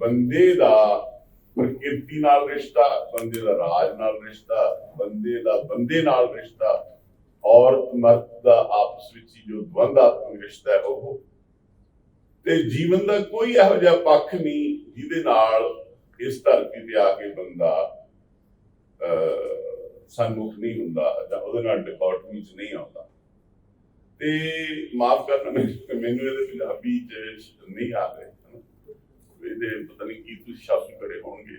ਬੰਦੇ ਦਾ ਪ੍ਰਕਿਰਤੀ ਨਾਲ ਰਿਸ਼ਤਾ, ਬੰਦੇ ਦਾ ਰਾਜ ਨਾਲ ਰਿਸ਼ਤਾ, ਬੰਦੇ ਦਾ, ਬੰਦੇ ਨਾਲ ਰਿਸ਼ਤਾ, ਔਰਤ ਮਰਦ ਦਾ ਆਪਸ ਵਿੱਚ ਜੋ ਦਵੰਦਾਤਮਕ ਰਿਸ਼ਤਾ ਹੈ ਉਹ। ਤੇ ਜੀਵਨ ਦਾ ਕੋਈ ਇਹੋ ਜਿਹਾ ਪੱਖ ਨਹੀਂ ਜਿਹਦੇ ਨਾਲ ਇਸ ਧਰਤੀ ਤੇ ਆ ਕੇ ਬੰਦਾ, ਅਹ, ਸਨਮੁਖ ਨਹੀਂ ਹੁੰਦਾ ਜਾਂ ਉਹਦੇ ਨਾਲ ਡਿਕੋਟਮੀ ਚ ਨਹੀਂ ਆਉਂਦਾ। ਤੇ ਮਾਫ ਕਰਨਾ, ਮੈਨੂੰ ਇਹਦੇ ਪੰਜਾਬੀ ਚ ਨਹੀਂ ਆ ਰਹੇ। ਇਹਦੇ ਪਤਾ ਨਹੀਂ ਕੀ ਤੁਸੀਂ ਸ਼ਬਦ ਕਰੇ ਹੋਣਗੇ।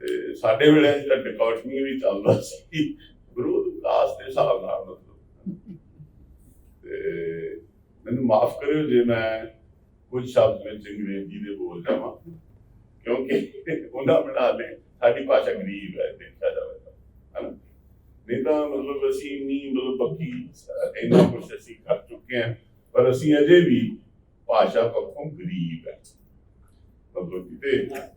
ਤੇ ਸਾਡੇ ਵੇਲੇ ਜਿਹੜਾ ਡਿਕੋਟਮੀ ਵੀ ਚੱਲਦਾ ਸੀ, ਵਿਰੋਧ ਵਿਕਾਸ ਦੇ ਹਿਸਾਬ ਨਾਲ ਮਤਲਬ। ਤੇ ਮੈਨੂੰ ਮਾਫ ਕਰਿਓ ਜੇ ਮੈਂ ਕੁਝ ਸ਼ਬਦ ਵਿੱਚ ਅੰਗਰੇਜ਼ੀ ਦੇ ਬੋਲ ਜਾਵਾਂ, ਕਿਉਂਕਿ ਉਹਨਾਂ ਬਣਾ ਲੈ ਸਾਡੀ ਭਾਸ਼ਾ ਗਰੀਬ ਹੈ, ਦੇਖਿਆ ਜਾਵੇ ਤਾਂ, ਹਨਾ? ਨਹੀਂ ਤਾਂ ਮਤਲਬ ਅਸੀਂ ਨਹੀਂ ਮਤਲਬ ਬਾਕੀ ਇੰਨਾ ਕੁਝ ਅਸੀਂ ਕਰ ਚੁੱਕੇ ਹਾਂ, ਪਰ ਅਸੀਂ ਅਜੇ ਵੀ ਭਾਸ਼ਾ ਪੱਖੋਂ ਗਰੀਬ ਹੈ। ਮਤਲਬ ਕਿ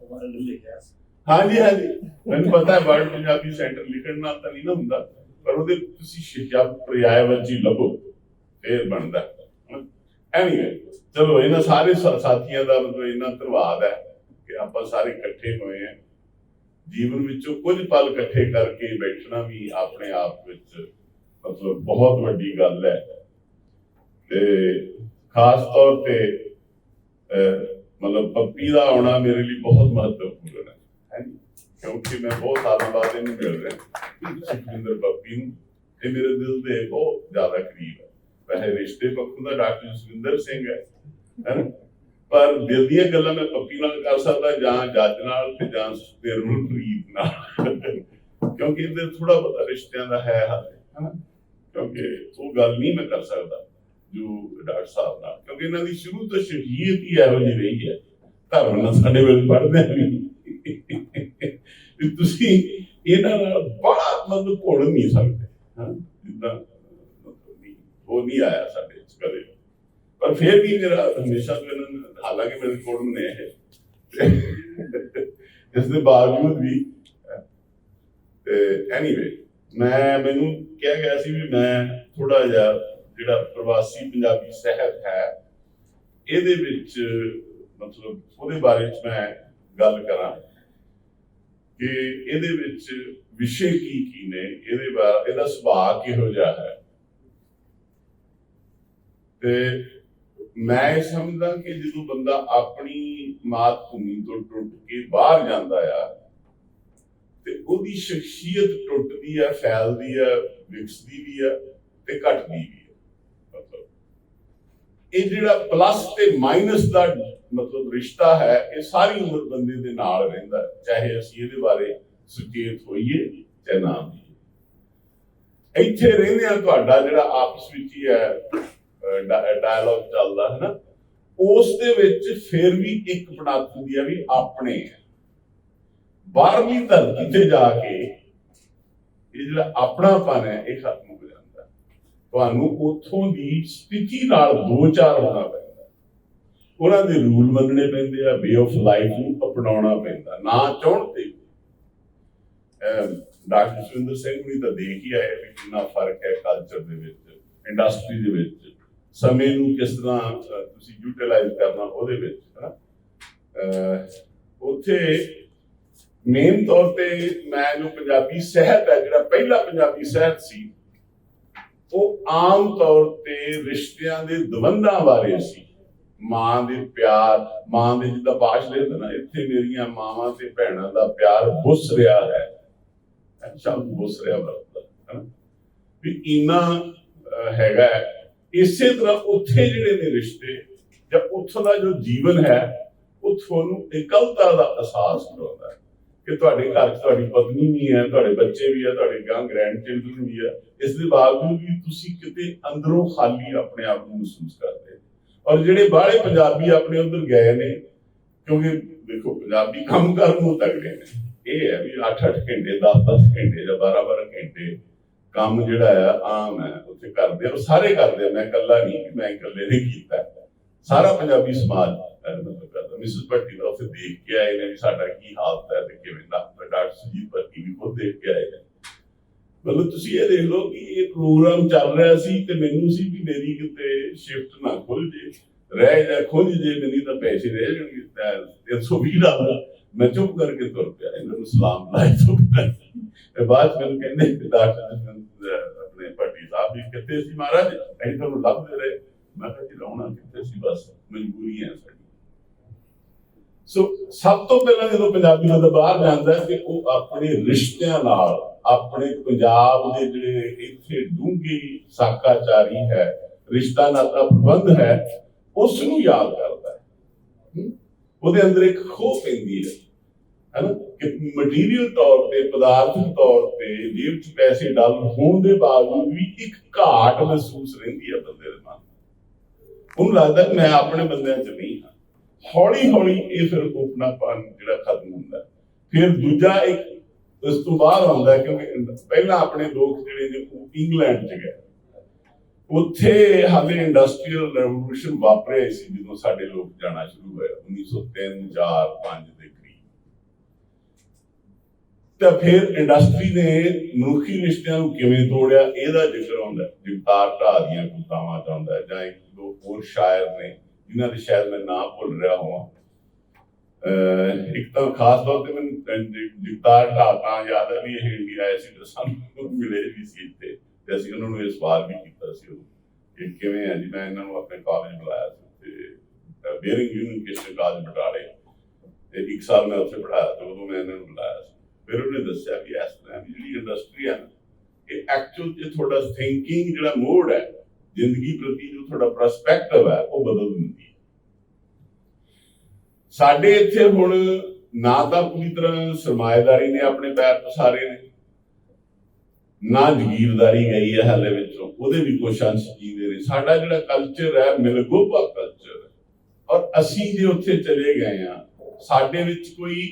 ਵਰਲਡ ਲਿਖਿਆ ਸੀ। ਹਾਂਜੀ ਹਾਂਜੀ। ਮੈਨੂੰ ਪਤਾ ਹੈ ਵਰਡ ਪੰਜਾਬੀ ਸੈਂਟਰ ਲਿਖਣ ਨਾਲ ਤਾਂ ਨਹੀਂ ਨਾ ਹੁੰਦਾ ਪਰ ਉਹਦੇ ਤੁਸੀਂ ਸ਼ਬਦ ਪ੍ਰਿਆਇਵਾਚੀ ਲੱਭੋ ਫੇਰ ਬਣਦਾ। ਐਨੀਵੇ ਚਲੋ ਇਹਨਾਂ ਸਾਰੇ ਸਾਥੀਆਂ ਦਾ ਮਤਲਬ ਇਹਨਾਂ ਧੰਨਵਾਦ ਹੈ ਕਿ ਆਪਾਂ ਸਾਰੇ ਇਕੱਠੇ ਹੋਏ ਹਾਂ। ਜੀਵਨ ਵਿੱਚੋਂ ਕੁਝ ਪਲ ਇਕੱਠੇ ਕਰਕੇ ਬੈਠਣਾ ਵੀ ਆਪਣੇ ਆਪ ਵਿੱਚ ਮਤਲਬ ਬਹੁਤ ਵੱਡੀ ਗੱਲ ਹੈ। ਤੇ ਖਾਸ ਤੌਰ ਤੇ ਮਤਲਬ ਪੱਪੀ ਦਾ ਆਉਣਾ ਮੇਰੇ ਲਈ ਬਹੁਤ ਮਹੱਤਵਪੂਰਨ ਹੈ। ਕਿਉਂਕਿ ਮੈਂ ਬਹੁਤ ਸਾਲਾਂ ਬਾਅਦ ਇਹਨੂੰ ਮਿਲ ਰਿਹਾ। ਸੁਖਿੰਦਰ ਪੱਪੀ ਨੂੰ, ਇਹ ਮੇਰੇ ਦਿਲ ਦੇ ਬਹੁਤ ਜ਼ਿਆਦਾ ਕਰੀਬ ਹੈ। ਵੈਸੇ ਰਿਸ਼ਤੇ ਪੱਖੋਂ ਦਾ ਡਾਕਟਰ ਸੁਖਿੰਦਰ ਸਿੰਘ ਹੈ। ਹੈਨਾ ਪਰ ਦਿਲ ਦੀਆਂ ਗੱਲਾਂ ਮੈਂ ਪੱਪੀ ਨਾਲ ਕਰ ਸਕਦਾ, ਜਾਂ ਜੱਜ ਨਾਲ ਤੇ ਜਾਂ ਨਿਰਮਲ ਪ੍ਰੀਤ ਨਾਲ। ਕਿਉਂਕਿ ਇਹਦੇ ਥੋੜਾ ਬਹੁਤਾ ਰਿਸ਼ਤਿਆਂ ਦਾ ਹੈ ਹਾਲੇ ਹੈਨਾ ਕਿਉਂਕਿ ਉਹ ਗੱਲ ਨਹੀਂ ਮੈਂ ਕਰ ਸਕਦਾ। ਜੋ ਡਾਕਟਰ ਸਾਹਿਬ ਨਾਲ, ਕਿਉਂਕਿ ਇਹਨਾਂ ਦੀ ਸ਼ੁਰੂ ਤੋਂ ਸ਼ਖਸੀਅਤ ਹੀ ਇਹੋ ਜਿਹੀ ਰਹੀ ਹੈ। ਧਰਮ ਨਾਲ ਸਾਡੇ ਵੇਲੇ ਪੜ੍ਹਦੇ ਆ ਵੀ ਤੁਸੀਂ ਇਹਨਾਂ ਨਾਲ ਬੜਾ ਮਤਲਬ ਘੋੜ ਨਹੀਂ ਸਕਦੇ, ਹਾਂ। ਜਿੱਦਾਂ ਉਹ ਨਹੀਂ ਆਇਆ ਸਾਡੇ ਚ ਕਦੇ ਪਰ ਫਿਰ ਵੀ ਮੇਰਾ ਹਮੇਸ਼ਾ ਤੋਂ ਇਹਨਾਂ ਨਾਲ, ਹਾਲਾਂਕਿ ਮੇਰੇ ਕੋਲ ਨੇ ਇਸ ਦੇ ਬਾਵਜੂਦ ਵੀ ਐਨੀਵੇ ਮੈਂ ਮੈਨੂੰ ਕਿਹਾ ਗਿਆ ਸੀ ਵੀ ਮੈਂ ਥੋੜਾ ਜਿਹਾ ਜਿਹੜਾ ਪ੍ਰਵਾਸੀ ਪੰਜਾਬੀ ਸਾਹਿਤ ਹੈ, ਇਹਦੇ ਵਿੱਚ, ਮਤਲਬ ਉਹਦੇ ਬਾਰੇ ਚ ਮੈਂ ਗੱਲ ਕਰਾਂ ਕਿ ਇਹਦੇ ਵਿੱਚ ਵਿਸ਼ੇ ਕੀ ਕੀ ਨੇ, ਇਹਦੇ ਬਾਰੇ ਇਹਦਾ ਸੁਭਾਅ ਕਿਹੋ ਜਿਹਾ ਹੈ। ਤੇ ਮੈਂ ਇਹ ਸਮਝਦਾ ਕਿ ਜਦੋਂ ਬੰਦਾ ਆਪਣੀ ਮਾਤ ਭੂਮੀ ਤੋਂ ਟੁੱਟ ਕੇ ਬਾਹਰ ਜਾਂਦਾ ਆ, ਤੇ ਉਹਦੀ ਸ਼ਖਸੀਅਤ ਟੁੱਟਦੀ ਆ, ਫੈਲਦੀ ਆ, ਵਿਕਸਦੀ ਵੀ ਆ ਤੇ ਘਟਦੀ ਵੀ ਇਹ ਜਿਹੜਾ ਪਲੱਸ ਤੇ ਮਾਈਨਸ ਦਾ ਮਤਲਬ ਰਿਸ਼ਤਾ ਹੈ, ਇਹ ਸਾਰੀ ਉਮਰ ਬੰਦੇ ਦੇ ਨਾਲ ਰਹਿੰਦਾ ਚਾਹੇ ਅਸੀਂ ਇਹਦੇ ਬਾਰੇ ਸੁਚੇਤ ਹੋਈਏ ਚਾਹੇ ਨਾ ਹੋਈਏ। ਇੱਥੇ ਰਹਿੰਦੇ ਤੁਹਾਡਾ ਜਿਹੜਾ ਆਪਸ ਵਿੱਚ ਹੀ ਹੈ ਡਾਇਲੌਗ ਚੱਲਦਾ ਹੈ ਨਾ, ਉਸ ਦੇ ਵਿੱਚ ਫਿਰ ਵੀ ਇੱਕ ਪੜਾਕ ਹੁੰਦੀ ਆ ਵੀ ਆਪਣੇ ਹੈ। ਬਾਹਰਲੀ ਧਰਤੀ ਤੇ ਜਾ ਕੇ ਇਹ ਜਿਹੜਾ ਆਪਣਾਪਨ ਹੈ, ਇਹ ਖਤਮ ਤੁਹਾਨੂੰ ਉੱਥੋਂ ਦੀ ਸਥਿਤੀ ਨਾਲ ਦੋ ਚਾਰ ਹੋਣਾ ਪੈਂਦਾ। ਉਹਨਾਂ ਦੇ ਰੂਲ ਮੰਨਣੇ ਪੈਂਦੇ ਆ ਵੇ ਆਫ ਲਾਈਫ ਨੂੰ ਅਪਣਾਉਣਾ ਪੈਂਦਾ ਨਾ ਚਾਹਣ ਤੇ। ਡਾਕਟਰ ਸੁਰਿੰਦਰ ਸਿੰਘ ਵੀ ਤਾਂ ਦੇਖ ਹੀ ਆਏ ਵੀ ਕਿੰਨਾ ਫ਼ਰਕ ਹੈ ਕਲਚਰ ਦੇ ਵਿੱਚ ਇੰਡਸਟਰੀ ਦੇ ਵਿੱਚ। ਸਮੇਂ ਨੂੰ ਕਿਸ ਤਰ੍ਹਾਂ ਤੁਸੀਂ ਯੂਟਿਲਾਈਜ਼ ਕਰਨਾ ਉਹਦੇ ਵਿੱਚ ਹਨਾ? ਅਹ, ਉੱਥੇ ਮੇਨ ਤੌਰ ਤੇ ਮੈਂ ਜੋ ਪੰਜਾਬੀ ਸਾਹਿਤ ਹੈ ਜਿਹੜਾ ਪਹਿਲਾ ਪੰਜਾਬੀ ਸਾਹਿਤ ਸੀ ਉਹ ਆਮ ਤੌਰ ਤੇ ਰਿਸ਼ਤਿਆਂ ਦੇ ਦਵੰਦਾਂ ਬਾਰੇ ਸੀ। ਮਾਂ ਦੇ ਪਿਆਰ, ਮਾਂ ਦੇ ਜਿੱਦਾਂ ਬਾਸ਼ ਲੈਂਦੇ ਨਾ, ਇੱਥੇ ਮੇਰੀਆਂ ਮਾਵਾਂ ਤੇ ਭੈਣਾਂ ਦਾ ਪਿਆਰ ਬੁੱਸ ਰਿਹਾ ਹੈ। ਅੱਛਾ, ਬੁੱਸ ਰਿਹਾ ਵਰਤਦਾ ਵੀ ਇੰਨਾ ਹੈਗਾ ਇਸੇ ਤਰ੍ਹਾਂ ਉੱਥੇ ਜਿਹੜੇ ਨੇ ਰਿਸ਼ਤੇ, ਜਾਂ ਉੱਥੋਂ ਦਾ ਜੋ ਜੀਵਨ ਹੈ, ਉਹ ਤੁਹਾਨੂੰ ਇਕਲਤਾ ਦਾ ਅਹਿਸਾਸ ਕਰਾਉਂਦਾ ਹੈ। ਕਿ ਤੁਹਾਡੇ ਘਰ 'ਚ ਤੁਹਾਡੀ ਪਤਨੀ ਵੀ ਹੈ, ਤੁਹਾਡੇ ਬੱਚੇ ਵੀ ਹੈ, ਤੁਹਾਡੇ ਗਾਂ ਗ੍ਰੈਂਡ ਚਿਲਡਰਨ ਵੀ ਹੈ, ਇਸ ਦੇ ਬਾਵਜੂਦ ਵੀ ਤੁਸੀਂ ਕਿਤੇ ਅੰਦਰੋਂ ਖਾਲੀ ਆਪਣੇ ਆਪ ਨੂੰ ਮਹਿਸੂਸ ਕਰਦੇ ਔਰ ਜਿਹੜੇ ਬਾਹਲੇ ਪੰਜਾਬੀ ਆਪਣੇ ਉਧਰ ਗਏ ਨੇ, ਕਿਉਂਕਿ ਦੇਖੋ, ਪੰਜਾਬੀ ਕੰਮ ਕਰਨ ਨੂੰ ਤਗੜੇ ਨੇ। ਇਹ ਹੈ ਵੀ 8-8 ਘੰਟੇ 10-10 ਘੰਟੇ ਜਾਂ 12-12 ਘੰਟੇ ਕੰਮ ਜਿਹੜਾ ਆ, ਆਮ ਹੈ, ਉੱਥੇ ਕਰਦੇ ਆ ਸਾਰੇ ਕਰਦੇ ਆ। ਮੈਂ ਇਕੱਲਾ ਨਹੀਂ, ਮੈਂ ਇਕੱਲੇ ਨੇ ਕੀਤਾ। ਸਾਰਾ ਪੰਜਾਬੀ ਸਮਾਜ ਮਿਸਿਸ ਭੱਟੀ ਦਾ ਉੱਥੇ ਦੇਖ ਕੇ ਆਏ ਨੇ ਵੀ ਸਾਡਾ ਕੀ ਹਾਲਤ ਹੈ ਤੇ ਕਿਵੇਂ ਦਾ ਡਾਕਟਰ ਸੁਜੀਤ ਭੱਟੀ ਵੀ ਖੁਦ ਦੇਖ ਕੇ ਆਏ ਨੇ। ਮਤਲਬ ਤੁਸੀਂ ਇਹ ਦੇਖ ਲਓ ਕਿ ਇਹ ਪ੍ਰੋਗਰਾਮ ਚੱਲ ਰਿਹਾ ਸੀ ਤੇ ਮੈਨੂੰ ਸੀ ਵੀ ਮੇਰੀ ਕਿਤੇ ਸ਼ਿਫਟ ਨਾ ਖੁੱਲ ਜੇ, ਰਹਿ ਜਾ ਖੁੰਝ ਜੇ, ਮੈਨੂੰ ਤਾਂ ਪੈਸੇ ਰਹਿ ਜਾਣਗੇ 120 ਡਾਲਰ ਮੈਂ ਚੁੱਪ ਕਰਕੇ ਤੁਰ ਪਿਆ। ਇਹਨਾਂ ਨੂੰ ਸਲਾਮ ਲਾਇਆ ਚੁੱਪ ਕਰਕੇ ਬਾਅਦ 'ਚ ਮੈਨੂੰ ਕਹਿੰਦੇ ਕਿ ਡਾਕਟਰ ਆਪਣੇ ਭੱਟੀ ਸਾਹਿਬ ਵੀ ਕਿੱਥੇ ਸੀ ਮਹਾਰਾਜ, ਅਸੀਂ ਤੁਹਾਨੂੰ ਲੱਭਦੇ ਰਹੇ। ਮੈਂ ਕਿਹਾ ਜੀ ਸੀ ਬਸ, ਮਜਬੂਰੀ ਹੈ ਸੋ ਸਭ ਤੋਂ ਪਹਿਲਾਂ ਜਦੋਂ ਪੰਜਾਬੀ ਬੰਦਾ ਬਾਹਰ ਜਾਂਦਾ ਹੈ ਕਿ ਉਹ ਆਪਣੇ ਰਿਸ਼ਤਿਆਂ ਨਾਲ, ਆਪਣੇ ਪੰਜਾਬ ਦੇ ਜਿਹੜੇ ਇੱਥੇ ਡੂੰਘੀ ਸਾਕਾਚਾਰੀ ਹੈ, ਰਿਸ਼ਤਾ ਨਾਤਾ ਪ੍ਰਬੰਧ ਹੈ ਉਸ ਨੂੰ ਯਾਦ ਕਰਦਾ ਹੈ। ਉਹਦੇ ਅੰਦਰ ਇੱਕ ਖੋਹ ਪੈਂਦੀ ਹੈ। ਹੈਨਾ? ਕਿ ਮਟੀਰੀਅਲ ਤੌਰ ਤੇ ਪਦਾਰਥਕ ਤੌਰ ਤੇ ਜੇਬ 'ਚ ਪੈਸੇ ਡਾਲਰ ਹੋਣ ਦੇ ਬਾਵਜੂਦ ਵੀ ਇੱਕ ਘਾਟ ਮਹਿਸੂਸ ਰਹਿੰਦੀ ਹੈ ਬੰਦੇ ਦੇ ਮਨ ਉਹਨੂੰ ਲੱਗਦਾ ਮੈਂ ਆਪਣੇ ਬੰਦਿਆਂ 'ਚ ਨਹੀਂ ਹਾਂ। ਹੌਲੀ ਹੌਲੀ ਇਹ ਫਿਰ ਉਪਨਾਪਨ ਜਿਹੜਾ ਖਤਮ ਹੁੰਦਾ। ਫਿਰ ਦੂਜਾ ਇੱਕ ਇਸ ਤੋਂ ਬਾਅਦ ਆਉਂਦਾ ਕਿਉਂਕਿ ਪਹਿਲਾਂ ਆਪਣੇ ਲੋਕ ਜਿਹੜੇ ਨੇ ਉਹ ਇੰਗਲੈਂਡ 'ਚ ਗਏ। ਉੱਥੇ ਹਾਲੇ ਇੰਡਸਟਰੀਅਲ ਰੈਵੋਲੂਸ਼ਨ ਵਾਪਰਿਆ ਸੀ ਜਦੋਂ ਸਾਡੇ ਲੋਕ ਜਾਣਾ ਸ਼ੁਰੂ ਹੋਇਆ 1903 4 5 ਦੇ ਤਾਂ ਫਿਰ ਇੰਡਸਟਰੀ ਨੇ ਮਨੁੱਖੀ ਰਿਸ਼ਤਿਆਂ ਨੂੰ ਕਿਵੇਂ ਤੋੜਿਆ, ਇਹਦਾ ਜ਼ਿਕਰ ਆਉਂਦਾ ਜਗਤਾਰ ਢਾਹ ਦੀਆਂ ਕੁਤਾਵਾਂ ਚ ਜਾਂ ਇੱਕ ਦੋ ਹੋਰ ਸ਼ਾਇਰ ਨੇ, ਜਿਨ੍ਹਾਂ ਦੇ ਸ਼ਾਇਦ ਮੈਂ ਨਾਮ ਭੁੱਲ ਰਿਹਾ ਹਾਂ ਇੱਕ ਤਾਂ ਖਾਸ ਤੌਰ ਤੇ ਮੈਨੂੰ ਜਗਤਾਰ ਢਾਹ ਤਾਂ ਯਾਦ ਹੈ ਵੀ ਇਹ ਇੰਡੀਆ ਆਏ ਸੀ ਤੇ ਸਾਨੂੰ ਮਿਲੇ ਵੀ ਸੀ ਇੱਥੇ ਤੇ ਅਸੀਂ ਉਹਨਾਂ ਨੂੰ ਇਹ ਸਵਾਲ ਵੀ ਕੀਤਾ ਸੀ ਉਦੋਂ ਕਿ ਕਿਵੇਂ ਹੈ ਜੀ, ਮੈਂ ਇਹਨਾਂ ਨੂੰ ਆਪਣੇ ਕਾਲਜ ਬੁਲਾਇਆ ਸੀ ਤੇ ਬੇਰਿੰਗ ਯੂਨੀਕੇਸ਼ਨ ਕਾਲਜ ਬਟਾਲੇ। ਤੇ ਇੱਕ ਸਾਲ ਮੈਂ ਉੱਥੇ ਪੜਾਇਆ ਤੇ ਉਦੋਂ ਮੈਂ ਇਹਨਾਂ ਨੂੰ ਬੁਲਾਇਆ ਸੀ ਫਿਰ ਉਹਨੇ ਦੱਸਿਆ ਵੀ ਇਸ ਤਰ੍ਹਾਂ ਦੀ ਜਿਹੜੀ ਇੰਡਸਟਰੀ ਹੈ ਇਹ ਐਕਚੁਅਲ ਚ ਤੁਹਾਡਾ ਥਿੰਕਿੰਗ ਜਿਹੜਾ ਮੋਡ ਹੈ, ਜ਼ਿੰਦਗੀ ਪ੍ਰਤੀ ਜੋ ਤੁਹਾਡਾ ਪਰਸਪੈਕਟਿਵ ਹੈ, ਉਹ ਬਦਲ ਦਿੰਦੀ ਹੈ। ਸਾਡੇ ਇੱਥੇ ਹੁਣ ਨਾ ਤਾਂ ਪੂਰੀ ਤਰ੍ਹਾਂ ਸਰਮਾਏਦਾਰੀ ਨੇ ਆਪਣੇ ਪੈਰ ਪਸਾਰੇ ਨੇ, ਨਾ ਜ਼ਗੀਰਦਾਰੀ ਗਈ ਹੈ ਹਾਲੇ ਵਿੱਚੋਂ, ਉਹਦੇ ਵੀ ਕੁਛ ਅੰਸ਼ ਜੀਂਦੇ ਨੇ। ਸਾਡਾ ਜਿਹੜਾ ਕਲਚਰ ਹੈ, ਮਿਲਗੋਪਾ ਕਲਚਰ ਔਰ ਅਸੀਂ ਜੇ ਉੱਥੇ ਚਲੇ ਗਏ ਆ ਸਾਡੇ ਵਿੱਚ ਕੋਈ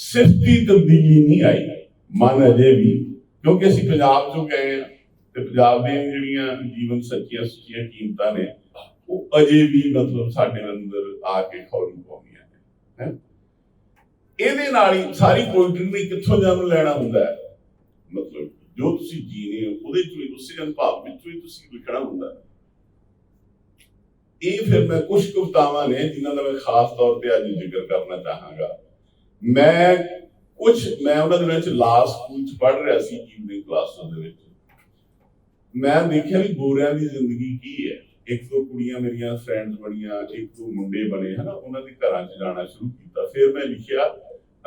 ਸਿਫਤੀ ਤਬਦੀਲੀ ਨਹੀਂ ਆਈ। ਮਨ ਅਜੇ ਵੀ, ਕਿਉਂਕਿ ਅਸੀਂ ਪੰਜਾਬ ਤੋਂ ਗਏ ਆ ਤੇ ਪੰਜਾਬ ਦੀਆਂ ਜਿਹੜੀਆਂ ਜੀਵਨ ਸੱਚੀਆਂ ਸੁੱਚੀਆਂ ਕੀਮਤਾਂ ਨੇ, ਉਹ ਅਜੇ ਵੀ ਮਤਲਬ ਸਾਡੇ ਅੰਦਰ ਆ ਕੇ ਖੌਰੂ ਪਾਉਂਦੀਆਂ ਨੇ, ਹੈਂ। ਇਹਦੇ ਨਾਲ ਹੀ ਸਾਰੀ ਪੋਇਟਰੀ ਨੇ ਕਿੱਥੋਂ ਜਨਮ ਲੈਣਾ ਹੁੰਦਾ ਹੈ? ਮਤਲਬ ਜੋ ਤੁਸੀਂ ਜੀਨੇ ਹੋ, ਉਹਦੇ ਚੋਂ ਹੀ ਉਸੇ ਅਨੁਭਵ ਵਿੱਚੋਂ ਹੀ ਤੁਸੀਂ ਲਿਖਣਾ ਹੁੰਦਾ ਹੈ। ਇਹ ਫਿਰ ਮੈਂ ਕੁਝ ਕਵਿਤਾਵਾਂ ਨੇ ਜਿਨ੍ਹਾਂ ਦਾ ਮੈਂ ਖਾਸ ਤੌਰ ਤੇ ਅੱਜ ਜ਼ਿਕਰ ਕਰਨਾ ਚਾਹਾਂਗਾ। ਮੈਂ ਕੁਝ ਮੈਂ ਉਹਨਾਂ ਦਿਨਾਂ ਚ ਲਾ ਸਕੂਲ ਚ ਪੜ੍ਹ ਰਿਹਾ ਸੀ ਈਵਨਿੰਗ ਕਲਾਸਾਂ ਦੇ ਵਿੱਚ। ਮੈਂ ਦੇਖਿਆ ਵੀ ਗੋਰਿਆਂ ਦੀ ਜ਼ਿੰਦਗੀ ਕੀ ਹੈ। ਇੱਕ ਦੋ ਕੁੜੀਆਂ ਮੇਰੀਆਂ ਫਰੈਂਡਸ ਬਣੀਆਂ, ਇੱਕ ਦੋ ਮੁੰਡੇ ਬਣੇ, ਹਨਾ, ਉਹਨਾਂ ਦੇ ਘਰਾਂ 'ਚ ਜਾਣਾ ਸ਼ੁਰੂ ਕੀਤਾ। ਫਿਰ ਮੈਂ ਲਿਖਿਆ,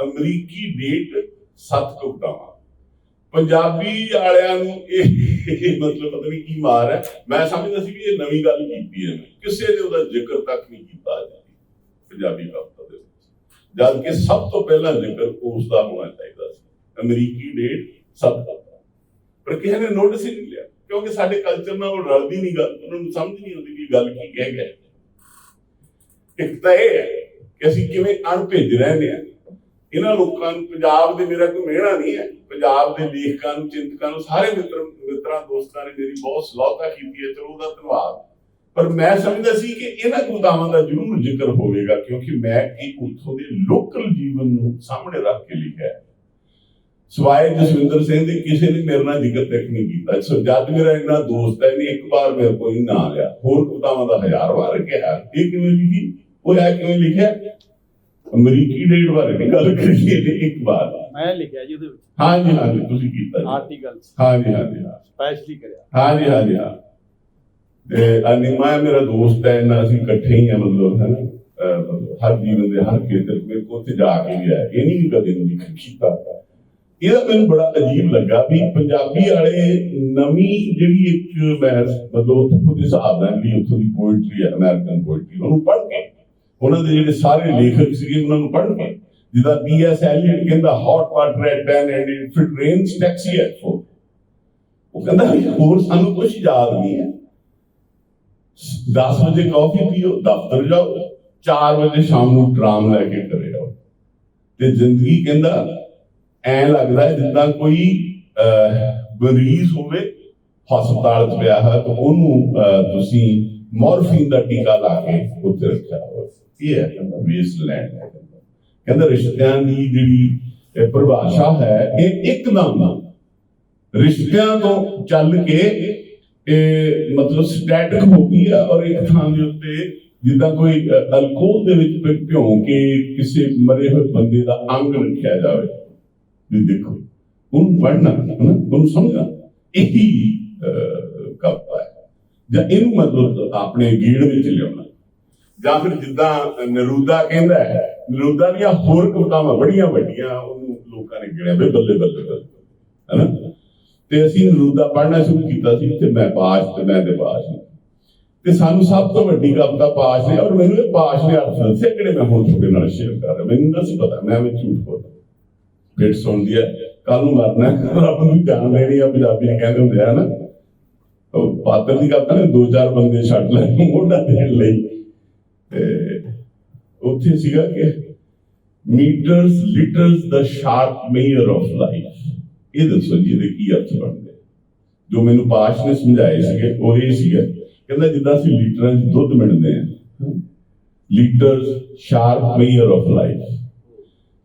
ਅਮਰੀਕੀ ਡੇਟ ਸੱਤ ਕਵਿਤਾਵਾਂ। ਪੰਜਾਬੀ ਵਾਲਿਆਂ ਨੂੰ ਇਹ ਇਹ ਮਤਲਬ ਪਤਾ ਨਹੀਂ ਕੀ ਮਾਰ ਹੈ। ਮੈਂ ਸਮਝਦਾ ਸੀ ਵੀ ਇਹ ਨਵੀਂ ਗੱਲ ਕੀਤੀ ਹੈ। ਕਿਸੇ ਨੇ ਉਹਦਾ ਜ਼ਿਕਰ ਤੱਕ ਨਹੀਂ ਕੀਤਾ ਅਜੇ ਪੰਜਾਬੀ ਕਵਿਤਾ। ਜਦ ਕਿ ਸਭ ਤੋਂ ਪਹਿਲਾਂ ਜ਼ਿਕਰ ਉਸ ਦਾ ਹੋਣਾ ਚਾਹੀਦਾ ਸੀ। ਅਮਰੀਕੀ ਡੇਟ ਸੱਤ ਕਵਿਤਾ ਪਰ ਕਿਸੇ ਨੇ ਨੋਟਿਸ ਹੀ ਨਹੀਂ ਲਿਆ, ਕਿਉਂਕਿ ਸਾਡੇ ਕਲਚਰ ਨਾਲ ਉਹ ਰਲਦੀ ਨਹੀਂ ਗੱਲ, ਉਹਨਾਂ ਨੂੰ ਸਮਝ ਨਹੀਂ ਆਉਂਦੀ ਵੀ ਗੱਲ ਕੀ ਕਹਿ ਗਿਆ ਇੱਕ ਤਾਂ ਇਹ ਹੈ ਕਿ ਅਸੀਂ ਕਿਵੇਂ ਅਣਭਿੱਜ ਰਹਿੰਦੇ ਹਾਂ। ਇਹਨਾਂ ਲੋਕਾਂ ਨੂੰ, ਪੰਜਾਬ ਦੇ ਮੇਰਾ ਕੋਈ ਮਿਹਣਾ ਨਹੀਂ ਹੈ। ਪੰਜਾਬ ਦੇ ਲੇਖਕਾਂ ਨੂੰ, ਚਿੰਤਕਾਂ ਨੂੰ, ਸਾਰੇ ਮਿੱਤਰ ਮਿੱਤਰਾਂ, ਦੋਸਤਾਂ ਨੇ ਮੇਰੀ ਬਹੁਤ ਸਲਾਹਤਾ ਕੀਤੀ ਹੈ, ਚਲੋ ਉਹਦਾ ਧੰਨਵਾਦ। ਪਰ ਮੈਂ ਸਮਝਦਾ ਸੀ ਕਿ ਇਹਨਾਂ ਕਵਿਤਾਵਾਂ ਦਾ ਜ਼ਰੂਰ ਜ਼ਿਕਰ ਹੋਵੇਗਾ ਕਿਉਂਕਿ ਮੈਂ ਇਹ ਉੱਥੋਂ ਦੇ ਲੋਕਲ ਜੀਵਨ ਨੂੰ ਸਾਹਮਣੇ ਰੱਖ ਕੇ ਲਿਖਿਆ ਹੈ। ਸਵਾਏ ਜਸਵਿੰਦਰ ਸਿੰਘ ਦੇ ਕਿਸੇ ਨੇ ਮੇਰੇ ਨਾਲ ਜ਼ਿਕਰ ਤੱਕ ਨਹੀਂ ਕੀਤਾ। ਸੋ ਜਦ ਮੇਰਾ ਇੰਨਾ ਦੋਸਤ ਹੈ ਇਹਨੇ ਇੱਕ ਵਾਰ ਮੇਰੇ ਕੋਲ ਹੀ ਨਾਂ ਲਿਆ। ਹੋਰ ਕਵਿਤਾਵਾਂ ਦਾ ਹਜ਼ਾਰ ਵਾਰ ਕਿਹਾ ਇਹ ਕਿਵੇਂ ਲਿਖੀ? ਉਹ ਹੈ ਕਿਵੇਂ ਲਿਖਿਆ? ਅਮਰੀਕੀ ਡੇਟ ਬਾਰੇ ਨਹੀਂ ਗੱਲ ਕਰੀਏ ਤੇ ਇੱਕ ਵਾਰ। ਮੈਂ ਲਿਖਿਆ ਜੀ ਉਹਦੇ ਵਿੱਚ। ਹਾਂਜੀ ਹਾਂਜੀ ਤੁਸੀਂ ਕੀਤਾ ਜੀ। ਹਾਂਜੀ ਹਾਂ। ਸਪੈਸ਼ਲੀ ਕਰਿਆ। ਹਾਂਜੀ ਹਾਂਜੀ ਹਾਂ। ਅਨਿਮਾ ਮੇਰਾ ਦੋਸਤ ਹੈ ਨਾ ਅਸੀਂ ਇਕੱਠੇ ਹੀ ਆ ਮਤਲਬ, ਹੈ ਨਾ? ਹਰ ਜੀਵਨ ਦੇ, ਹਰ ਖੇਤਰ ਮੇਰੇ ਉੱਥੇ ਜਾ ਕੇ ਵੀ ਇਹ ਨਹੀਂ ਕਦੇ ਨਹੀਂ ਕੀਤਾ। ਇਹਦਾ ਮੈਨੂੰ ਬੜਾ ਅਜੀਬ ਲੱਗਾ ਵੀ ਪੰਜਾਬੀ ਵਾਲੇ ਨਵੀਂ ਜਿਹੜੀ ਇੱਕ ਮੈਂ ਮਤਲਬ ਉੱਥੋਂ ਦੇ ਹਿਸਾਬ ਨਾਲ ਜਿਹੜੀ ਉੱਥੋਂ ਦੀ ਪੋਇਟਰੀ ਹੈ ਅਮਰੀਕਨ ਪੋਇਟਰੀ ਉਹਨੂੰ ਪੜ੍ਹ ਕੇ, ਉਹਨਾਂ ਦੇ ਜਿਹੜੇ ਸਾਰੇ ਲੇਖਕ ਸੀਗੇ, ਉਹਨਾਂ ਨੂੰ ਪੜ੍ਹ ਕੇ ਜਿੱਦਾਂ ਬੀ ਐਸ ਐਲੀਅਟ ਕਹਿੰਦਾ hot water at 10 and it rains taxi at 4 ਉਹ ਕਹਿੰਦਾ ਹੋਰ ਸਾਨੂੰ ਕੁਝ ਯਾਦ ਨਹੀਂ ਹੈ। 10 ਵਜੇ ਕਾਫੀ ਪੀਓ, ਦਫ਼ਤਰ ਜਾਓ 4 ਵਜੇ ਸ਼ਾਮ ਨੂੰ ਟਰਾਮ ਲੈ ਕੇ ਘਰੇ ਆਓ ਤੇ ਜ਼ਿੰਦਗੀ ਕਹਿੰਦਾ, ਐ ਲੱਗਦਾ ਹੈ ਜਿੱਦਾਂ ਕੋਈ ਮਰੀਜ਼ ਹੋਵੇ, ਹਸਪਤਾਲ 'ਚ ਪਿਆ ਹੈ ਤਾਂ ਉਹਨੂੰ ਤੁਸੀਂ ਮੋਰਫਿਨ ਦਾ ਟੀਕਾ ਲਾ ਕੇ ਉੱਥੇ ਰੱਖਿਆ ਹੋਵੇ ਇਹ ਹੈ ਕਹਿੰਦਾ ਵੇਸਟਲੈਂਡ ਕਹਿੰਦਾ। ਰਿਸ਼ਤਿਆਂ ਦੀ ਜਿਹੜੀ ਪਰਿਭਾਸ਼ਾ ਹੈ, ਇਹ ਇੱਕਦਮ ਰਿਸ਼ਤਿਆਂ ਤੋਂ ਚੱਲ ਕੇ ਇਹ ਮਤਲਬ ਸਟੈਟਿਕ ਹੋ ਗਈ ਹੈ ਔਰ ਇੱਕ ਥਾਂ ਦੇ ਉੱਤੇ ਜਿੱਦਾਂ ਕੋਈ ਅਲਕੋਹਲ ਦੇ ਵਿੱਚ ਭਿਉਂ ਕੇ ਕਿਸੇ ਮਰੇ ਹੋਏ ਬੰਦੇ ਦਾ ਅੰਗ ਰੱਖਿਆ ਜਾਵੇ। ਵੀ ਦੇਖੋ, ਉਹਨੂੰ ਪੜਨਾ ਹਨਾ? ਉਹਨੂੰ ਸਮਝਣਾ, ਇਹੀ ਕਵਿਤਾ ਹੈ ਜਾਂ ਇਹਨੂੰ ਮਤਲਬ ਆਪਣੇ ਗੀੜ ਵਿੱਚ ਲਿਆਉਣਾ। ਜਾਂ ਫਿਰ ਜਿੱਦਾਂ ਨਰੂਦਾ ਕਹਿੰਦਾ ਹੈ, ਨਰੂਦਾ ਦੀਆਂ ਹੋਰ ਕਵਿਤਾਵਾਂ ਬੜੀਆਂ ਵੱਡੀਆਂ, ਉਹਨੂੰ ਲੋਕਾਂ ਨੇ ਗਿਣਿਆ ਵੀ ਬੱਲੇ ਬੱਲੇ ਬੱਲੇ, ਹਨਾ? ਤੇ ਅਸੀਂ ਨਰੂਦਾ ਪੜ੍ਹਨਾ ਸ਼ੁਰੂ ਕੀਤਾ ਸੀ ਤੇ ਮੈਂ ਪਾਸ, ਤੇ ਮੈਂ ਤੇ ਪਾਸ ਤੇ ਸਾਨੂੰ ਸਭ ਤੋਂ ਵੱਡੀ ਕਵਿਤਾ ਪਾਸ਼ ਨੇ ਔਰ ਮੈਨੂੰ ਇਹ ਪਾਸ਼ ਨੇ ਅਰਥ ਦੱਸੇ ਕਿਹੜੇ ਮੈਂ ਹੁਣ ਤੁਹਾਡੇ ਨਾਲ ਸ਼ੇਅਰ ਕਰ ਰਿਹਾ। ਮੈਨੂੰ ਨਹੀਂ ਪਤਾ, ਮੈਂ ਵੀ ਝੂਠ ਬੋਲਦਾ ਫਿਰ ਸੁਣਦੀ ਹੈ ਕੱਲ ਨੂੰ ਮਰਨਾ ਰੱਬ ਨੂੰ ਜਾਣ ਦੇਣੀ ਆ ਪੰਜਾਬੀ ਚ ਕਹਿੰਦੇ ਹੁੰਦੇ ਆ ਨਾ। ਉਹ ਪਾਤਰ ਦੀ ਕਵਿਤਾ ਨੇ ਦੋ ਚਾਰ ਬੰਦੇ ਛੱਡ ਲੈ, ਮੋਢਾ ਦੇਣ ਲਈ। ਤੇ ਉੱਥੇ ਸੀਗਾ ਕਿ ਮੀਟਰਸ ਲਿਟਰਸ ਦਾ ਸ਼ਾਰਪ ਮੇਜਰ ਆਫ ਲਾਈਫ ਇਹ ਦੱਸੋ ਜੀ, ਇਹਦੇ ਕੀ ਅਰਥ ਬਣਦੇ ਜੋ ਮੈਨੂੰ ਪਾਸ਼ ਨੇ ਸਮਝਾਏ ਸੀਗੇ, ਉਹ ਇਹ ਸੀਗਾ। ਕਹਿੰਦਾ ਜਿੱਦਾਂ ਅਸੀਂ ਲੀਟਰਾਂ 'ਚ ਦੁੱਧ ਮਿਣਦੇ ਆ, liters sharp major of life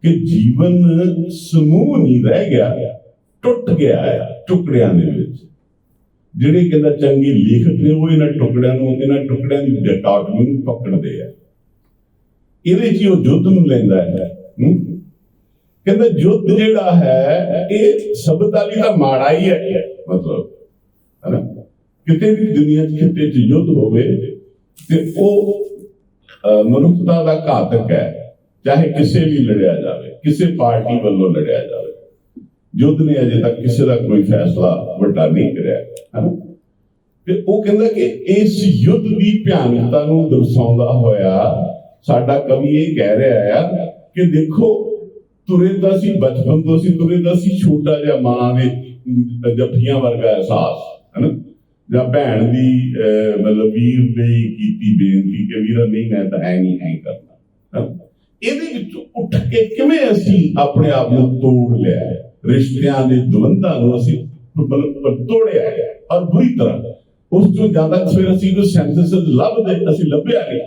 ਕਿ ਜੀਵਨ ਸਮੂਹ ਨਹੀਂ ਰਹਿ ਗਿਆ, ਟੁੱਟ ਗਿਆ ਆ, ਟੁਕੜਿਆਂ ਦੇ ਵਿੱਚ। ਜਿਹੜੇ ਕਹਿੰਦਾ ਚੰਗੇ ਲੇਖਕ ਨੇ, ਉਹ ਇਹਨਾਂ ਟੁਕੜਿਆਂ ਨੂੰ, ਇਹਨਾਂ ਟੁਕੜਿਆਂ ਦੀ ਡਿਕਾਟਮੀ ਨੂੰ ਪਕੜਦੇ ਆ। ਇਹਦੇ 'ਚ ਹੀ ਉਹ ਯੁੱਧ ਨੂੰ ਲੈਂਦਾ ਹੈ। ਹੂੰ? ਕਹਿੰਦਾ ਯੁੱਧ ਜਿਹੜਾ ਹੈ, ਇਹ ਸਭਤਾ ਲਈ ਤਾਂ ਮਾੜਾ ਹੀ ਹੈ। ਮਤਲਬ, ਹੈਨਾ? ਕਿਤੇ ਵੀ ਦੁਨੀਆ 'ਚ ਕਿਤੇ 'ਚ ਯੁੱਧ ਹੋਵੇ, ਤੇ ਉਹ ਮਨੁੱਖਤਾ ਦਾ ਘਾਤਕ ਹੈ। ਚਾਹੇ ਕਿਸੇ ਵੀ ਲੜਿਆ ਜਾਵੇ, ਕਿਸੇ ਪਾਰਟੀ ਵੱਲੋਂ ਲੜਿਆ ਜਾਵੇ। ਯੁੱਧ ਨੇ ਅਜੇ ਤੱਕ ਕਿਸੇ ਦਾ ਕੋਈ ਫੈਸਲਾ ਵੱਡਾ ਨਹੀਂ ਕਰਿਆ, ਹੈਨਾ? ਤੇ ਉਹ ਕਹਿੰਦਾ ਕਿ ਇਸ ਯੁੱਧ ਦੀ ਭਿਆਨਕਤਾ ਨੂੰ ਦਰਸਾਉਂਦਾ ਹੋਇਆ ਸਾਡਾ ਕਵੀ ਇਹ ਕਹਿ ਰਿਹਾ ਆ ਕਿ ਦੇਖੋ ਤੁਰੇ ਤਾਂ ਸੀ, ਬਚਪਨ ਤੋਂ ਸੀ ਤੁਰੇ ਸੀ, ਛੋਟਾ ਜਿਹਾ ਮਾਂ ਦੇ ਜੱਫੀਆਂ ਵਰਗਾ ਅਹਿਸਾਸ, ਹੈਨਾ? ਜਾਂ ਭੈਣ ਦੀ ਮਤਲਬ ਵੀਰ ਦੇ ਕੀਤੀ ਬੇਨਤੀ ਕਿ ਵੀਰ, ਨਹੀਂ, ਮੈਂ ਤਾਂ ਐ ਨਹੀਂ, ਐ ਕਰਨਾ ਇਹਦੇ ਵਿੱਚੋਂ ਉੱਠ ਕੇ ਕਿਵੇਂ ਅਸੀਂ ਆਪਣੇ ਆਪ ਨੂੰ ਤੋੜ ਲਿਆ ਹੈ? ਰਿਸ਼ਤਿਆਂ ਦੇ ਦਵੰਦਾਂ ਨੂੰ ਅਸੀਂ ਮਤਲਬ ਤੋੜਿਆ ਹੈ, ਔਰ ਬੁਰੀ ਤਰ੍ਹਾਂ। ਉਸ ਤੋਂ ਜ਼ਿਆਦਾ ਫਿਰ ਅਸੀਂ ਕੋਈ ਸੈਂਸਸ ਲੱਭਦੇ, ਅਸੀਂ ਲੱਭਿਆ ਨਹੀਂ।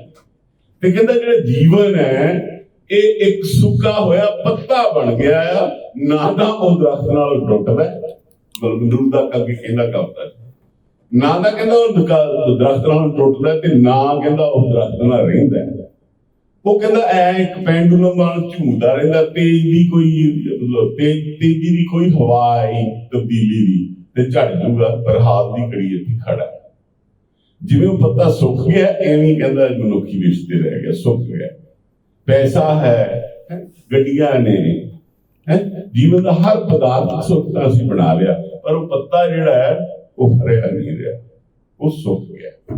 ਤੇ ਕਹਿੰਦਾ ਜਿਹੜਾ ਜੀਵਨ ਹੈ ਇਹ ਇੱਕ ਸੁੱਕਾ ਹੋਇਆ ਪੱਤਾ ਬਣ ਗਿਆ ਆ। ਨਾ ਤਾਂ ਉਹ ਦਰਖਤ ਨਾਲ ਟੁੱਟਦਾ ਹੈ, ਦਾ ਅੱਗੇ ਕਹਿੰਦਾ ਕਵਤਾ ਨਾ ਤਾਂ ਕਹਿੰਦਾ ਉਹ ਦਰਖਤ ਨਾਲ ਟੁੱਟਦਾ ਤੇ ਨਾ ਕਹਿੰਦਾ ਉਹ ਦਰਖਤ ਨਾਲ ਰਹਿੰਦਾ। ਉਹ ਕਹਿੰਦਾ ਐ ਇੱਕ ਪੈਂਡੂਲਮ ਨਾਲ ਝੂਮਦਾ ਰਹਿੰਦਾ। ਤੇਜ਼ ਦੀ ਕੋਈ ਤੇਜ਼ ਤੇਜ਼ੀ ਦੀ ਕੋਈ ਹਵਾ ਆਈ ਤਬਦੀਲੀ ਦੀ ਤੇ ਝੜ ਜੂਗਾ। ਪਰ ਹਾਲ ਦੀ ਘੜੀ ਇੱਥੇ ਖੜਾ। ਜਿਵੇਂ ਉਹ ਪੱਤਾ ਸੁੱਕ ਗਿਆ ਐਵੇਂ ਕਹਿੰਦਾ ਮਨੁੱਖੀ ਰਿਸ਼ਤੇ ਰਹਿ ਗਿਆ ਸੁੱਕ ਗਿਆ। ਪੈਸਾ ਹੈ ਹੈਂ, ਗੱਡੀਆਂ ਨੇ। ਹੈ? ਜੀਵਨ ਦਾ ਹਰ ਪਦਾਰਥ ਸੁੱਖ ਤਾਂ ਅਸੀਂ ਬਣਾ ਲਿਆ ਪਰ ਉਹ ਪੱਤਾ ਜਿਹੜਾ ਹੈ ਉਹ ਹਰਿਆ ਨਹੀਂ ਰਿਹਾ ਉਹ ਸੁੱਕ ਗਿਆ।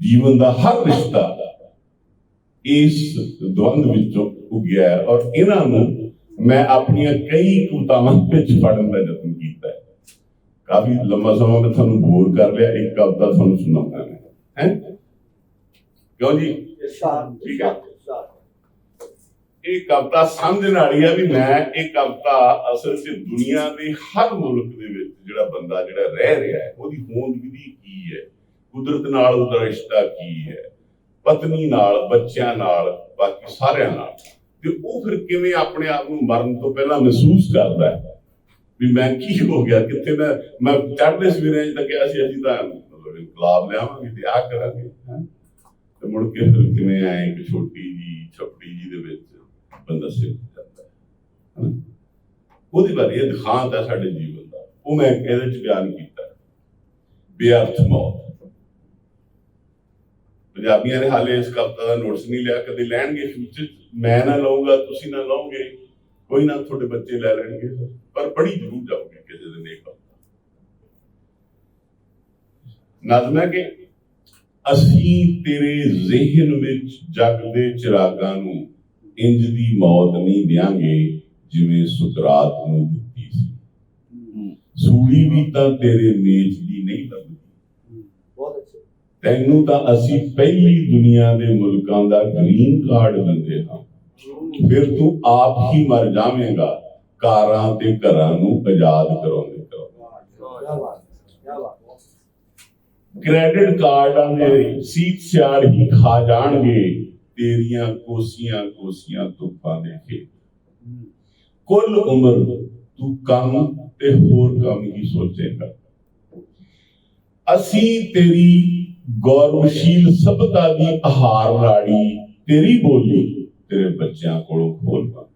ਜੀਵਨ ਦਾ ਹਰ ਰਿਸ਼ਤਾ ਇਸ ਦਵੰਦ ਵਿੱਚੋਂ ਉੱਗਿਆ ਹੈ ਔਰ ਇਹਨਾਂ ਨੂੰ ਮੈਂ ਆਪਣੀਆਂ ਕਈ ਕਵਿਤਾਵਾਂ ਵਿੱਚ ਪੜਨ ਦਾ ਯਤਨ ਕੀਤਾ ਹੈ। ਕਾਫੀ ਲੰਮਾ ਸਮਾਂ ਮੈਂ ਤੁਹਾਨੂੰ ਬੋਰ ਕਰ ਲਿਆ ਇੱਕ ਕਵਿਤਾ ਤੁਹਾਨੂੰ ਸੁਣਾਉਂਦਾ ਮੈਂ। ਹੈ? ਕਿਉਂ ਜੀ? ਠੀਕ ਹੈ। ਇਹ ਕਵਿਤਾ ਸਮਝਣ ਵਾਲੀ ਹੈ ਵੀ ਮੈਂ ਇਹ ਕਵਿਤਾ ਅਸਲ 'ਚ ਦੁਨੀਆ ਦੇ ਹਰ ਮੁਲਕ ਦੇ ਵਿੱਚ ਜਿਹੜਾ ਬੰਦਾ ਜਿਹੜਾ ਰਹਿ ਰਿਹਾ ਹੈ, ਉਹਦੀ ਹੋਂਦ ਵਿਧੀ ਕੀ ਹੈ? ਕੁਦਰਤ ਨਾਲ ਉਹਦਾ ਰਿਸ਼ਤਾ ਕੀ ਹੈ? ਪਤਨੀ ਨਾਲ, ਬੱਚਿਆਂ ਨਾਲ, ਬਾਕੀ ਸਾਰਿਆਂ ਨਾਲ। ਤੇ ਉਹ ਫਿਰ ਕਿਵੇਂ ਆਪਣੇ ਆਪ ਨੂੰ ਮਰਨ ਤੋਂ ਪਹਿਲਾਂ ਮਹਿਸੂਸ ਕਰਦਾ ਹੈ? ਵੀ ਮੈਂ ਕੀ ਹੋ ਗਿਆ? ਕਿੱਥੇ ਮੈਂ ਮੈਂ ਚੜ੍ਹਦੇ ਸਵੇਰੇ ਤਾਂ ਕਿਹਾ ਸੀ ਅਸੀਂ ਤਾਂ ਮਤਲਬ ਇਨਕਲਾਬ ਲਿਆਵਾਂਗੇ ਤੇ ਆਹ ਕਰਾਂਗੇ ਤੇ ਮੁੜ ਕੇ ਫਿਰ ਕਿਵੇਂ ਆਏ ਇੱਕ ਛੋਟੀ ਜੀ ਛਪੜੀ ਜੀ ਦੇ ਵਿੱਚ? ਬੰਦਾ ਸਿੱਖ ਜਾਂਦਾ ਹੈ। ਹਨਾ? ਬਾਰੇ ਇਹ ਦਿਖਾਂਤ ਹੈ ਸਾਡੇ ਜੀਵਨ ਦਾ। ਉਹ ਮੈਂ ਇਹਦੇ ਚ ਬਿਆਨ ਕੀਤਾ ਬੇਅਰਥ ਮੌਤ। ਪੰਜਾਬੀਆਂ ਨੇ ਹਾਲੇ ਇਸ ਕਵਿਤਾ ਦਾ ਨੋਟਿਸ ਨਹੀਂ ਲਿਆ। ਕਦੇ ਲੈਣਗੇ ਫਿਊਚਰ ਮੈਂ ਨਾ ਲਵਾਂਗਾ ਤੁਸੀਂ ਨਾ ਲਓਗੇ। ਕੋਈ ਨਾ ਤੁਹਾਡੇ ਬੱਚੇ ਲੈ ਲੈਣਗੇ ਪਰ ਪੜ੍ਹੀ ਜ਼ਰੂਰ ਜਾਓਗੇ ਕਿਸੇ ਦਿਨ ਇਹ ਕਵਿਤਾ ਨਜ਼ਮ ਹੈ ਕਿ ਅਸੀਂ ਤੇਰੇ ਜ਼ਿਹਨ ਵਿੱਚ ਜਗ ਦੇ ਚਿਰਾਗਾਂ ਨੂੰ ਇੰਜ ਦੀ ਮੌਤ ਨਹੀਂ ਦਿਆਂਗੇ ਜਿਵੇਂ ਸੁਕਰਾਤ ਨੂੰ ਦਿੱਤੀ ਸੀ। ਸੂਲੀ ਵੀ ਤਾਂ ਤੇਰੇ ਮੇਚ ਦੀ ਨਹੀਂ ਲੱਭਦੀ। ਬਹੁਤ ਅੱਛੇ। ਤੈਨੂੰ ਤਾਂ ਅਸੀਂ ਪਹਿਲੀ ਦੁਨੀਆ ਦੇ ਮੁਲਕਾਂ ਦਾ ਗ੍ਰੀਨ ਕਾਰਡ ਦਿੰਦੇ ਹਾਂ। ਫਿਰ ਤੂੰ ਆਪ ਹੀ ਮਰ ਜਾਵੇਂਗਾ। ਕਾਰਾਂ ਤੇ ਘਰਾਂ ਨੂੰ ਆਜ਼ਾਦ ਕਰਾਉਂਦੇ ਕਰਾਉਂਦੇ ਕੀ ਬਾਤ ਕੀ ਬਾਤ ਕ੍ਰੈਡਿਟ ਕਾਰਡਾਂ ਦੇ ਸੀਤ ਸਿਆੜ ਹੀ ਖਾ ਜਾਣਗੇ। ਤੇਰੀਆਂ ਕੋਸੀਆਂ ਕੋਸੀਆਂ ਤੁਫਾਂ ਦੇ ਖੇਤ ਕੁੱਲ ਉਮਰ, ਤੂੰ ਕੰਮ ਤੇ ਹੋਰ ਕੰਮ ਹੀ ਸੋਚੇਗਾ। ਅਸੀਂ ਤੇਰੀ ਗੌਰਵਸ਼ੀਲ ਸਭਤਾ ਦੀ ਆਹਾਰ ਨਾੜੀ ਤੇਰੀ ਬੋਲੀ ਤੇਰੇ ਬੱਚਿਆਂ ਕੋਲੋਂ ਖੋਲਵਾ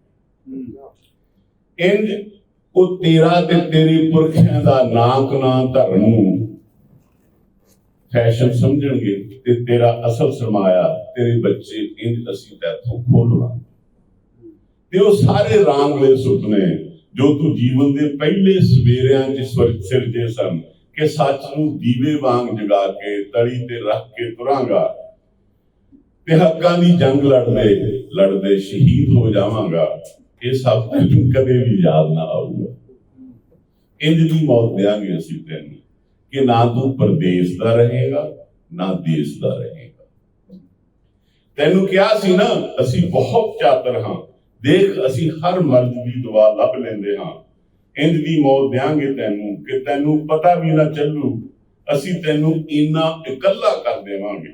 ਇੰਜ ਉਹ ਤੇਰਾ ਤੇ ਤੇਰੇ ਪੁਰਖਿਆਂ ਦਾ ਨਾਕ ਨਾ ਧਰਨ ਨੂੰ ਫੈਸ਼ਨ ਸਮਝਣਗੇ ਤੇ ਤੇਰਾ ਅਸਲ ਸਰਮਾਇਆ, ਤੇਰੇ ਬੱਚੇ ਇੰਜ ਅਸੀਂ ਤੈਥੋਂ ਖੋਲਵਾ ਤੇ ਉਹ ਸਾਰੇ ਰਾਂਗਲੇ ਸੁਪਨੇ ਜੋ ਤੂੰ ਜੀਵਨ ਦੇ ਪਹਿਲੇ ਸਵੇਰਿਆਂ 'ਚ ਸਵਰ- ਸਿਰਜੇ ਸਨ, ਕਿ ਸੱਚ ਨੂੰ ਦੀਵੇ ਵਾਂਗ ਜਗਾ ਕੇ, ਤਲੀ ਤੇ ਰੱਖ ਕੇ ਤੁਰਾਂਗਾ। ਤੇ ਹੱਕਾਂ ਦੀ ਜੰਗ ਲੜਦੇ ਲੜਦੇ ਸ਼ਹੀਦ ਹੋ ਜਾਵਾਂਗਾ। ਇਹ ਸਭ ਤੈਨੂੰ ਕਦੇ ਵੀ ਯਾਦ ਨਾ ਆਊਗਾ। ਇੰਜ ਦੀ ਮੌਤ ਦਿਆਂਗੇ ਅਸੀਂ ਤੈਨੂੰ। ਕਿ ਨਾ ਤੂੰ ਪਰਦੇਸ ਦਾ ਰਹੇਗਾ, ਨਾ ਦੇਸ਼ ਦਾ ਰਹੇਗਾ। ਤੈਨੂੰ ਕਿਹਾ ਸੀ ਨਾ, ਅਸੀਂ ਬਹੁਤ ਚਾਤਰ ਹਾਂ। ਦੇਖ, ਅਸੀਂ ਹਰ ਮਰਦ ਦੀ ਦੁਆ ਲੱਭ ਲੈਂਦੇ ਹਾਂ। ਇੰਜ ਦੀ ਮੌਤ ਦਿਆਂਗੇ ਤੈਨੂੰ, ਕਿ ਤੈਨੂੰ ਪਤਾ ਵੀ ਨਾ ਚੱਲੂ। ਅਸੀਂ ਤੈਨੂੰ ਇੰਨਾ ਇਕੱਲਾ ਕਰ ਦੇਵਾਂਗੇ।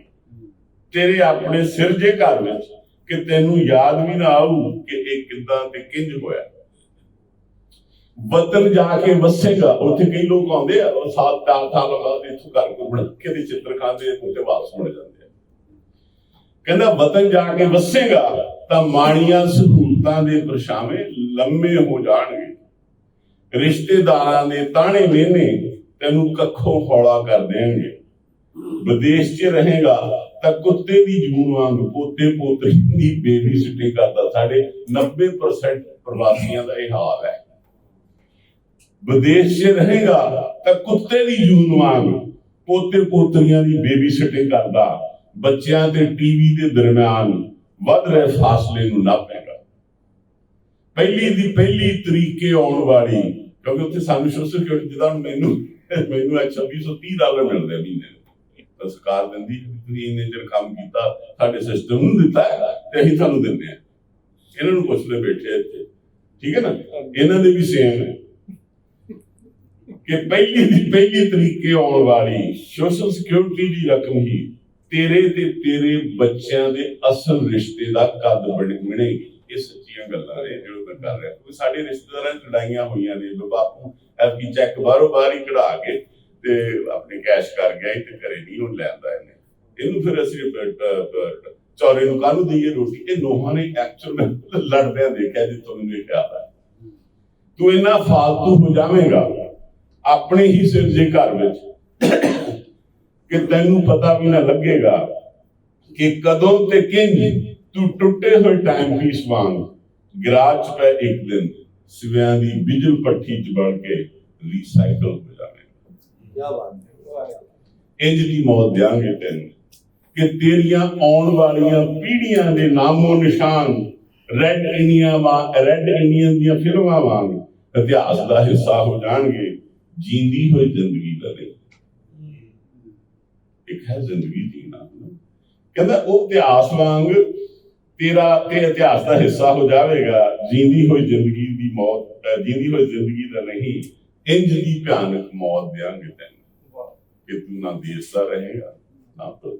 ਤੇਰੇ ਆਪਣੇ ਸਿਰ ਜੇ ਘਰ ਵਿੱਚ, ਕਿ ਤੈਨੂੰ ਯਾਦ ਵੀ ਨਾ ਆਊ ਕਿ ਇਹ ਕਿੱਦਾਂ ਤੇ ਕਿੰਜ ਹੋਇਆ। ਵਤਨ ਜਾ ਕੇ ਵਸੇਗਾ, ਉੱਥੇ ਕਈ ਲੋਕ ਆਉਂਦੇ ਆ, ਉਹ ਸਾਲ ਚਾਰ ਸਾਲ ਬਾਅਦ ਇੱਥੋਂ ਘਰ ਕੋ ਬਣਾ ਕੇ ਦੇ ਚਿੱਤਰ ਖਾਂਦੇ ਉੱਥੇ ਵਾਪਸ ਮੁੜ ਜਾਂਦੇ ਆ। ਕਹਿੰਦਾ ਵਤਨ ਜਾ ਕੇ ਵਸੇਗਾ, ਤਾਂ ਮਾਣੀਆਂ ਸਹੂਲਤਾਂ ਦੇ ਪਰਛਾਵੇਂ ਲੰਮੇ ਹੋ ਜਾਣਗੇ। ਰਿਸ਼ਤੇਦਾਰਾਂ ਦੇ ਤਾਣੇ ਮਿਹਨੇ ਤੈਨੂੰ ਕੱਖੋਂ ਹੌਲਾ ਕਰ ਦੇਣਗੇ। ਵਿਦੇਸ਼ 'ਚ ਰਹੇਗਾ, ਤਾਂ ਕੁੱਤੇ ਦੀ ਜੂਨ ਵਾਂਗ ਪੋਤੇ ਪੋਤਰੀ ਦੀ ਬੇਬੀ ਸਿਟਿੰਗ ਕਰਦਾ। ਸਾਡੇ 90% ਪ੍ਰਵਾਸੀਆਂ ਦਾ ਇਹ ਹਾਲ ਹੈ। ਵਿਦੇਸ਼ 'ਚ ਰਹੇਗਾ ਤਾਂ ਕੁੱਤੇ ਦੀ ਜੂਨ ਵਾਂਗ ਪੋਤੇ ਪੋਤਰੀਆਂ ਦੀ ਬੇਬੀ ਸਿਟਿੰਗ ਕਰਦਾ। ਬੱਚਿਆਂ ਤੇ ਟੀਵੀ ਦੇ ਦਰਮਿਆਨ ਵੱਧ ਰਹੇ ਫਾਸਲੇ ਨੂੰ ਨਾਪੇਗਾ। ਪਹਿਲੀ ਦੀ ਪਹਿਲੀ ਤਰੀਕੇ ਆਉਣ ਵਾਲੀ ਕਿਉਂਕਿ ਉੱਥੇ ਸਾਨੂੰ ਸੋਸ਼ਲ ਸਿਕਿਉਰਿਟੀ ਜਿੱਦਾਂ ਹੁਣ ਮੈਨੂੰ ਮੈਨੂੰ ਅੱਜ 2630 ਡਾਲਰ ਮਿਲਦੇ ਮਹੀਨੇ ਤਾਂ ਸਰਕਾਰ ਦਿੰਦੀ ਤੁਸੀਂ ਇੰਨੇ ਚਿਰ ਕੰਮ ਕੀਤਾ ਸਾਡੇ ਸਿਸਟਮ ਨੂੰ ਦਿੱਤਾ ਹੈ ਤੇ ਅਸੀਂ ਤੁਹਾਨੂੰ ਦਿੰਦੇ ਆ ਇਹਨਾਂ ਨੂੰ ਪੁੱਛ ਲੈ ਬੈਠੇ ਇੱਥੇ। ਠੀਕ ਹੈ ਨਾ? ਇਹਨਾਂ ਦੇ ਵੀ ਸੇਮ ਹੈ। ਕਿ ਪਹਿਲੀ ਦੀ ਪਹਿਲੀ ਤਰੀਕੇ ਆਉਣ ਵਾਲੀ ਸੋਸ਼ਲ ਸਿਕਿਉਰਿਟੀ ਦੀ ਰਕਮ ਹੀ ਤੇਰੇ ਤੇ ਤੇਰੇ ਬੱਚਿਆਂ ਦੇ ਅਸਲ ਰਿਸ਼ਤੇ ਦਾ ਕੱਦ ਬਣੇਗੀ ਇਹ ਸੱਚੀਆਂ ਗੱਲਾਂ ਨੇ ਜੋ ਮੈਂ ਕਰ ਰਿਹਾ। ਕਿਉਂਕਿ ਸਾਡੇ ਰਿਸ਼ਤੇਦਾਰਾਂ 'ਚ ਲੜਾਈਆਂ ਹੋਈਆਂ ਨੇ ਬਾਪੂ ਐਪੀ ਚੈੱਕ ਬਾਹਰੋਂ ਬਾਹਰ ਹੀ ਕਢਾ ਕੇ ਤੇ ਆਪਣੇ ਕੈਸ਼ ਕਰ ਗਿਆ ਸੀ ਤੇ ਘਰੇ ਨਹੀਂ ਹੁਣ ਲੈਂਦਾ ਇਹਨੇ। ਇਹਨੂੰ ਫਿਰ ਅਸੀਂ ਬ- ਚੌਰੇ ਨੂੰ ਕਾਹਨੂੰ ਦਈਏ ਰੋਟੀ? ਇਹ ਨੋਹਾਂ ਨੇ ਐਕਚੁਅਲ ਲੜਦਿਆਂ ਦੇਖਿਆ ਜੀ ਮੈਨੂੰ ਇਹ ਖਿਆਲ ਹੈ ਤੂੰ ਇੰਨਾ ਫਾਲਤੂ ਹੋ ਜਾਵੇਂਗਾ। ਆਪਣੇ ਹੀ ਸਿਰ ਦੇ ਘਰ ਵਿੱਚ ਕਿ ਤੈਨੂੰ ਪਤਾ ਵੀ ਨਾ ਲੱਗੇਗਾ ਕਿ ਕਦੋਂ ਤੇ ਕਿੰਜ ਤੂੰ ਟੁੱਟੇ ਹੋਏ ਟਾਈਮ ਪੀਸ ਵਾਂਗ ਗਰਾਜ ਪੈ ਇੱਕ ਦਿਨ ਸਿਵਿਆਂ ਦੀ ਬਿਜਲ ਪੱਠੀ ਚ ਬਣ ਕੇ ਰੀਸਾਈਕਲ ਹੋ ਜਾਵੇ ਕੀ ਬਾਤ ਹੈ ਇੰਜ ਦੀ ਮੌਤ ਦਿਆਂਗੇ ਤੈਨੂੰ ਕਿ ਤੇਰੀਆਂ ਆਉਣ ਵਾਲੀਆਂ ਪੀੜ੍ਹੀਆਂ ਦੇ ਨਾਮੋ ਨਿਸ਼ਾਨ ਰੈੱਡ ਇੰਡੀਆ ਵਾਂ ਰੈੱਡ ਇੰਡੀਅਨ ਦੀਆਂ ਫਿਲਮਾਂ ਵਾਂਗ ਇਤਿਹਾਸ ਦਾ ਹਿੱਸਾ ਹੋ ਜਾਣਗੇ। ਜੀਂਦੀ ਹੋਈ ਜ਼ਿੰਦਗੀ ਲੜੇ ਇੱਕ ਹੈ ਜ਼ਿੰਦਗੀ ਜੀਣਾ। ਕਹਿੰਦਾ ਉਹ ਇਤਿਹਾਸ ਵਾਂਗ ਤੇਰਾ ਤੇ ਇਤਿਹਾਸ ਦਾ ਹਿੱਸਾ ਹੋ ਜਾਵੇਗਾ। ਜੀਂਦੀ ਹੋਈ ਜ਼ਿੰਦਗੀ ਦੀ ਮੌਤ ਜੀਂਦੀ ਹੋਈ ਜ਼ਿੰਦਗੀ ਦਾ ਨਹੀਂ ਇੰਜ ਦੀ ਭਿਆਨਕ ਮੌਤ ਦਿਆਂਗੇ ਤੈਨੂੰ। ਕਿ ਤੂੰ ਨਾ ਦੇਸ਼ ਦਾ ਰਹੇਗਾ ਨਾ ਰਹੇਗਾ